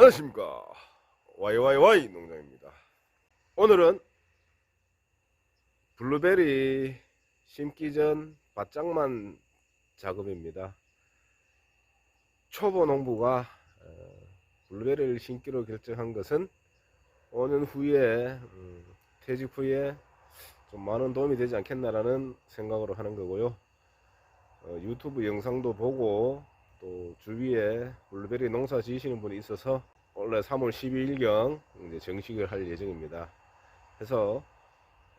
안녕하십니까. YYY 농장입니다. 오늘은 블루베리 심기 전 바짝만 작업입니다. 초보 농부가 어, 블루베리를 심기로 결정한 것은 5년 후에 음, 퇴직 후에 좀 많은 도움이 되지 않겠나라는 생각으로 하는 거고요. 어, 유튜브 영상도 보고 또 주위에 블루베리 농사 지으시는 분이 있어서 원래 3월 12일경 이제 정식을 할 예정입니다. 해서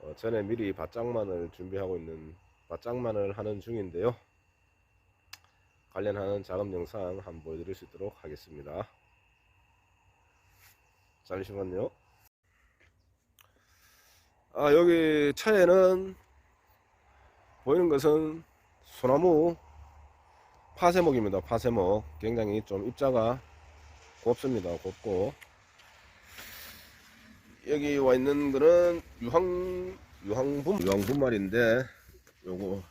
어, 전에 미리 바짝만을 준비하고 있는 바짝만을 하는 중인데요. 관련하는 작업 영상 한번 보여드릴 수 있도록 하겠습니다. 잠시만요. 아 여기 차에는 보이는 것은 소나무 파세목입니다. 파세목 굉장히 좀 입자가 곱습니다. 곱고 여기 와 있는 거는 유황 유황분 유황분말인데 요거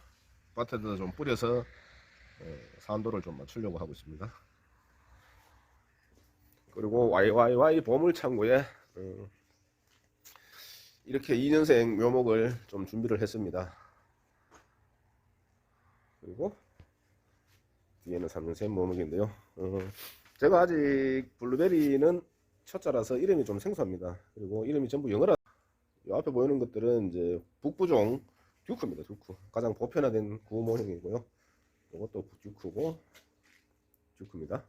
밭에다 좀 뿌려서 어, 산도를 좀 맞추려고 하고 있습니다. 그리고 YYY 보물 창고에 어, 이렇게 2년생 묘목을 좀 준비를 했습니다. 그리고 뒤에는 3년생 묘목인데요. 어, 제가 아직 블루베리는 첫자라서 이름이 좀 생소합니다. 그리고 이름이 전부 영어라. 이 앞에 보이는 것들은 이제 북부종 듀크입니다. 듀크. 가장 보편화된 구 모형이고요. 이것도 듀크고 듀크입니다.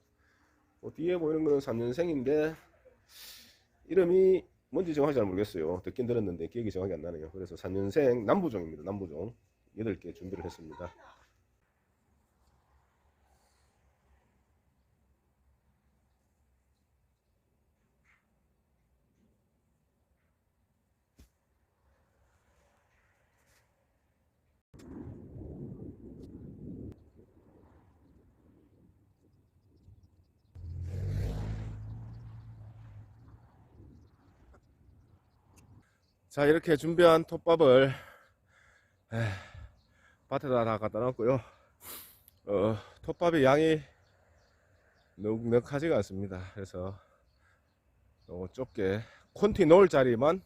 어, 뒤에 보이는 거는 3년생인데 이름이 뭔지 정확히 잘 모르겠어요. 듣긴 들었는데 기억이 정확히 안 나네요. 그래서 3년생 남부종입니다. 남부종 8개 준비를 했습니다. 자 이렇게 준비한 톱밥을 에, 밭에다 다 갖다 놨고요. 어, 톱밥의 양이 넉넉하지가 않습니다. 그래서 요 좁게 콘티 넣을 자리만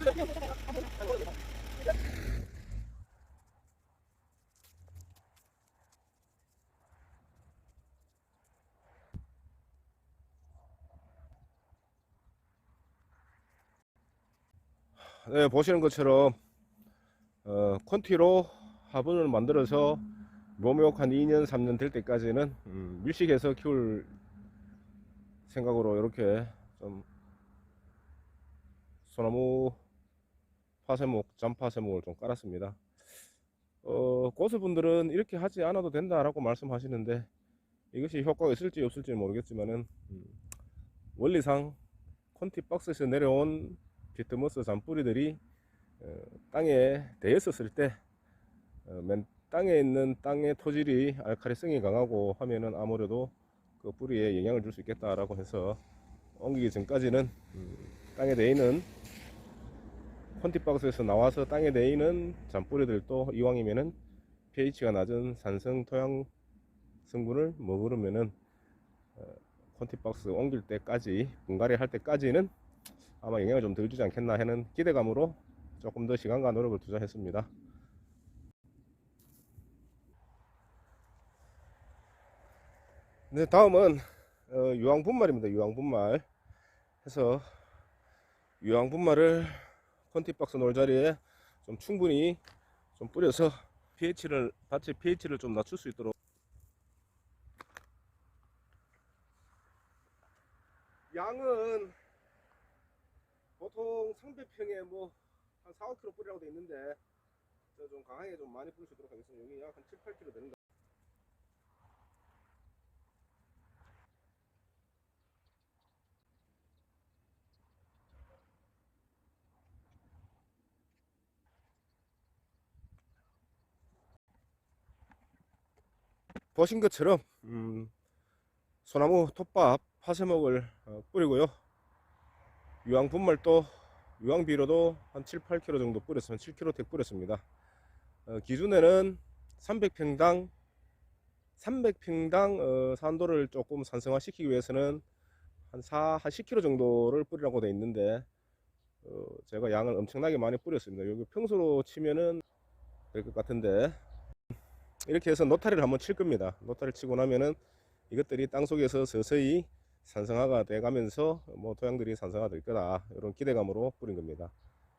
Ha ha ha. 네, 보시는 것처럼 어, 콘티로 화분을 만들어서 묘목 한 2년 3년 될 때까지는 음, 밀식해서 키울 생각으로 이렇게 좀 소나무 파세목, 잠파세목을 좀 깔았습니다. 어, 고수분들은 이렇게 하지 않아도 된다라고 말씀하시는데 이것이 효과가 있을지 없을지 모르겠지만은 음, 원리상 콘티 박스에서 내려온 비트모스 잔뿌리들이 어, 땅에 대했었을 때 어, 맨 땅에 있는 땅의 토질이 알카리성이 강하고 하면은 아무래도 그 뿌리에 영향을 줄 수 있겠다라고 해서 옮기기 전까지는 음, 땅에 대해 있는 콘티박스에서 나와서 땅에 대해 있는 잔뿌리들도 이왕이면은 pH가 낮은 산성 토양 성분을 먹으려면은 어, 콘티박스 옮길 때까지 분갈이 할 때까지는 아마 영향을 좀 덜 주지 않겠나 하는 기대감으로 조금 더 시간과 노력을 투자했습니다. 네, 다음은 어, 유황분말입니다. 유황분말 해서 유황분말을 컨티박스 놀 자리에 좀 충분히 좀 뿌려서 pH를 밭의 pH를 좀 낮출 수 있도록 양은 보통 상대평에 뭐 한 4, 5kg 뿌리라고 돼 있는데 저 좀 강하게 좀 많이 뿌릴 수 있도록 하겠습니다. 여기 약 한 7, 8kg 되는 거. 보신 것처럼 음, 소나무 톱밥 파쇄목을 어, 뿌리고요. 유황 분말도 유황 비료도 한 7, 8kg 정도 뿌렸으면 7kg 대 뿌렸습니다. 어, 기준에는 300평당 300평당 어, 산도를 조금 산성화 시키기 위해서는 한 4, 한 10kg 정도를 뿌리라고 돼 있는데 어, 제가 양을 엄청나게 많이 뿌렸습니다. 여기 평소로 치면은 될 것 같은데 이렇게 해서 노타리를 한번 칠 겁니다. 노타리를 치고 나면은 이것들이 땅 속에서 서서히 산성화가 돼 가면서 뭐 토양들이 산성화 될 거다. 이런 기대감으로 뿌린 겁니다.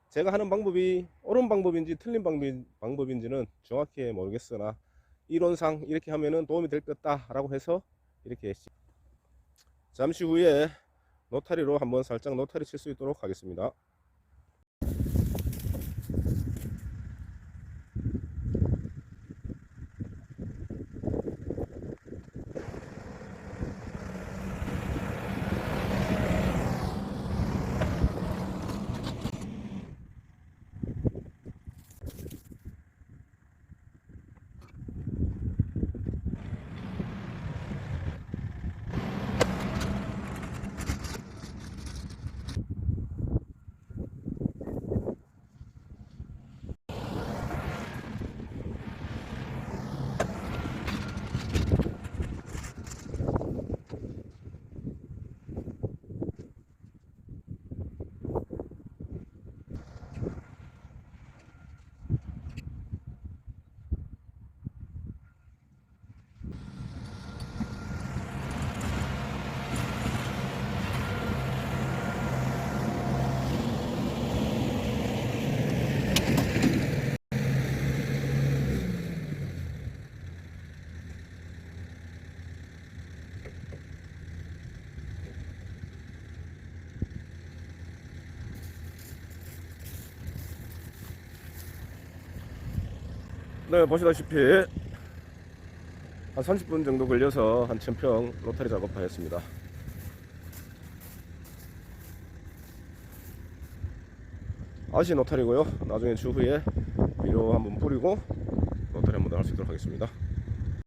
제가 하는 방법이 옳은 방법인지 틀린 방법인, 방법인지는 정확히 모르겠으나 이론상 이렇게 하면은 도움이 될 거다 라고 해서 이렇게. 잠시 후에 노타리로 한번 살짝 노타리 칠 수 있도록 하겠습니다. 네, 보시다시피 한 30분 정도 걸려서 한 1000평 로타리 작업하였습니다. 아시 노타리고요. 나중에 추후에 비료 한번 뿌리고 노타리 한번 할수 있도록 하겠습니다.